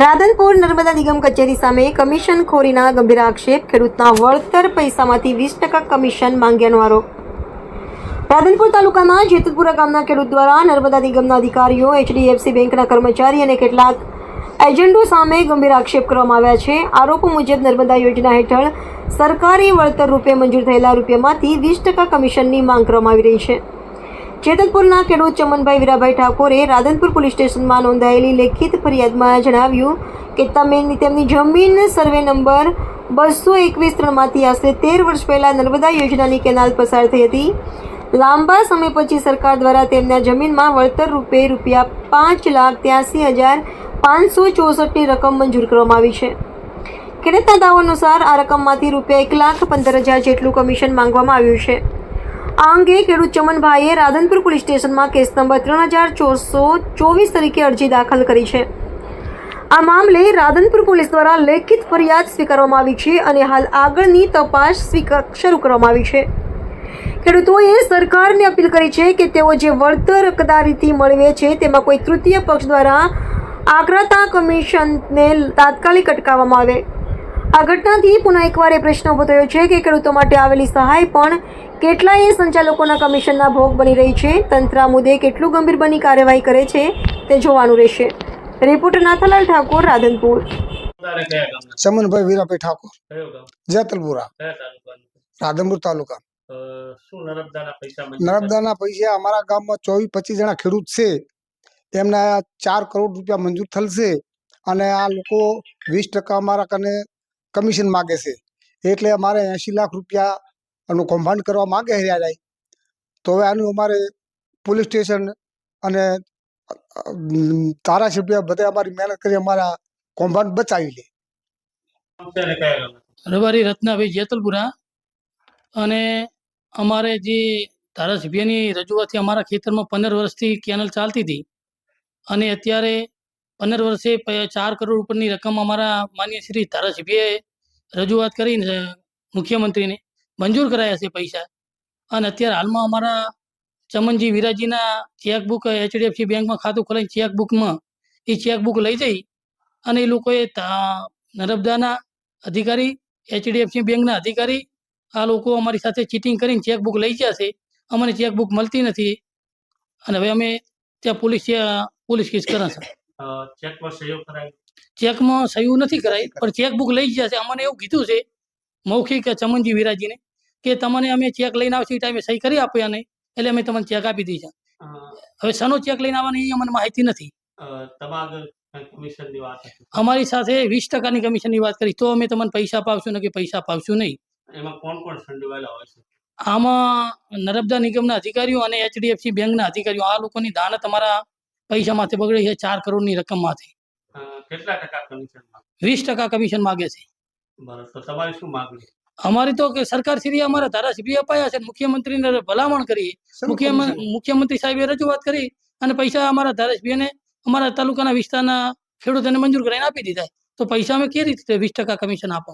રાધનપુર નર્મદા નિગમ કચેરી સામે કમિશન ખોરીના ગંભીર આક્ષેપ, ખેડૂતના વળતર પૈસામાંથી વીસ ટકા કમિશન માંગ્યાનો આરોપ. રાધનપુર તાલુકાના જેતપુરા ગામના ખેડૂત દ્વારા નર્મદા નિગમના અધિકારીઓ, એચડીએફસી બેંકના કર્મચારી અને કેટલાક એજન્ટો સામે ગંભીર આક્ષેપ કરવામાં આવ્યા છે. આરોપો મુજબ નર્મદા યોજના હેઠળ સરકારી વળતર રૂપે મંજૂર થયેલા રૂપિયામાંથી વીસ ટકા કમિશનની માંગ કરવામાં આવી રહી છે. જેતલપુરના ખેડૂત ચમનભાઈ વીરાભાઈ ઠાકોરે રાધનપુર પોલીસ સ્ટેશનમાં નોંધાયેલી લેખિત ફરિયાદમાં જણાવ્યું કે તમે તેમની જમીન સર્વે નંબર બસો એકવીસ ત્રણમાંથી આશરે તેર વર્ષ પહેલાં નર્મદા યોજનાની કેનાલ પસાર થઈ હતી. લાંબા સમય પછી સરકાર દ્વારા તેમના જમીનમાં વળતર રૂપે રૂપિયા પાંચ લાખ ત્યાસી હજાર પાંચસો ચોસઠની રકમ મંજૂર કરવામાં આવી છે. ખેડૂતના દાવા અનુસાર આ રકમમાંથી રૂપિયા એક લાખ પંદર હજાર જેટલું કમિશન માંગવામાં આવ્યું છે. આ અંગે ખેડૂત ચમનભાઈએ રાધનપુર પોલીસ સ્ટેશનમાં કેસ નંબર ત્રણ હજાર ચોરસો ચોવીસ તરીકે અરજી દાખલ કરી છે. આ મામલે રાધનપુર પોલીસ દ્વારા લેખિત ફરિયાદ સ્વીકારવામાં આવી છે અને હાલ આગળની તપાસ શરૂ કરવામાં આવી છે. ખેડૂતોએ સરકારને અપીલ કરી છે કે તેઓ જે વળતર કદારીથી મળવે છે તેમાં કોઈ તૃતીય પક્ષ દ્વારા આગ્રતા કમિશનને તાત્કાલિક અટકાવવામાં આવે. આ ઘટનાથી પુનઃ એકવાર એ પ્રશ્ન ઊભો થયો છે કે ખેડૂતો માટે આવેલી સહાય પણ કેટલાય સંચાલકોના કમિશનના ભોગ બની રહી છે? તંત્ર આ મુદ્દે કેટલું ગંભીર બની કાર્યવાહી કરે છે તે જોવાનું રહેશે. રિપોર્ટર નાથાલાલ ઠાકોર રાધનપુર. ચમનભાઈ વીરાભાઈ ઠાકોર. જેતલપુરા. રાધનપુર તાલુકા. નર્મદાના પૈસા મંજૂર અમારા ગામમાં ચોવીસ પચીસ જણા ખેડૂત છે. એમને ચાર કરોડ રૂપિયા મંજૂર થશે અને આ લોકો વીસ ટકા અમારા કને કમિશન માગે છે. એટલે અમારે એંશી લાખ રૂપિયા આનું કૌભાંડ કરવા માગે જાય તો હવે આનું અમારે પોલીસ સ્ટેશન અને, ધારાસભ્ય બધે અમારી મહેનત કરી અમારા કૌભાંડ બચાવી લે. રબારી રત્નાભાઈ જેતલપુરા અને અમારે જે ધારાસભ્યની રજૂઆતથી અમારા ખેતરમાં પંદર વર્ષથી કેનલ ચાલતી હતી અને અત્યારે પંદર વર્ષે ચાર કરોડ ઉપરની રકમ અમારા માન્ય શ્રી ધારાસભ્યએ રજૂઆત કરીને મુખ્યમંત્રીને મંજૂર કરાયા છે પૈસા. અને અત્યારે હાલમાં અમારા ચમનજી વિરાજીના ચેકબુક એચડીએફસી બેંકમાં ખાતું ખોલાઈને ચેકબુકમાં એ ચેકબુક લઈ જઈ અને એ લોકોએ નર્મદાના અધિકારી એચડીએફસી બેંકના અધિકારી આ લોકો અમારી સાથે ચીટિંગ કરીને ચેકબુક લઈ ગયા છે. અમને ચેકબુક મળતી નથી. અને હવે અમે ત્યાં પોલીસ પોલીસ કેસ કરે છે અ, ચેકમાં સહીઓ કરાવી ચેકમાં સહીઓ નથી કરાઈ પણ ચેકબુક લઈ ગયા છે. અમને એવું કીધું છે મૌખિક ચમનજી વિરાજીને કે તમને અમે ચેક લઈને આવશે એ ટાઈમે સહી કરી આપ્યા નહીં એટલે અમે તમને ચેક આપી દીધા હવે સનો ચેક લઈને આવવાની અમને માહિતી નથી. તમારા અમારી સાથે વીસ ટકાની કમિશનની વાત કરી તો અમે તમને પૈસા પાવશું ને કે પૈસા પાવશું નહીં. એમાં કોણ કોણ સંડોવાયેલા હોય છે? આમાં નર્મદા નિગમના અધિકારીઓ અને એચડીએફસી બેંકના અધિકારીઓ આ લોકોની દાનત અમારા પૈસામાંથી બગડે છે ચાર કરોડની રકમમાંથી કેટલા ટકા કમિશનમાં વીસ ટકા કમિશન માગે છે. તો તમારી શું માગણી અમારી તો કે સરકાર શ્રી અમારા ધારાસભ્ય અપાયા છે મુખ્યમંત્રીને ભલામણ કરી. મુખ્યમંત્રી મુખ્યમંત્રી સાહેબે રજૂઆત કરી અને પૈસા અમારા ધારાસભ્યને અમારા તાલુકાના વિસ્તારના ખેડૂતોને મંજૂર કરીને આપી દીધા. તો પૈસા અમે કેવી રીતે વીસ ટકા કમિશન આપો?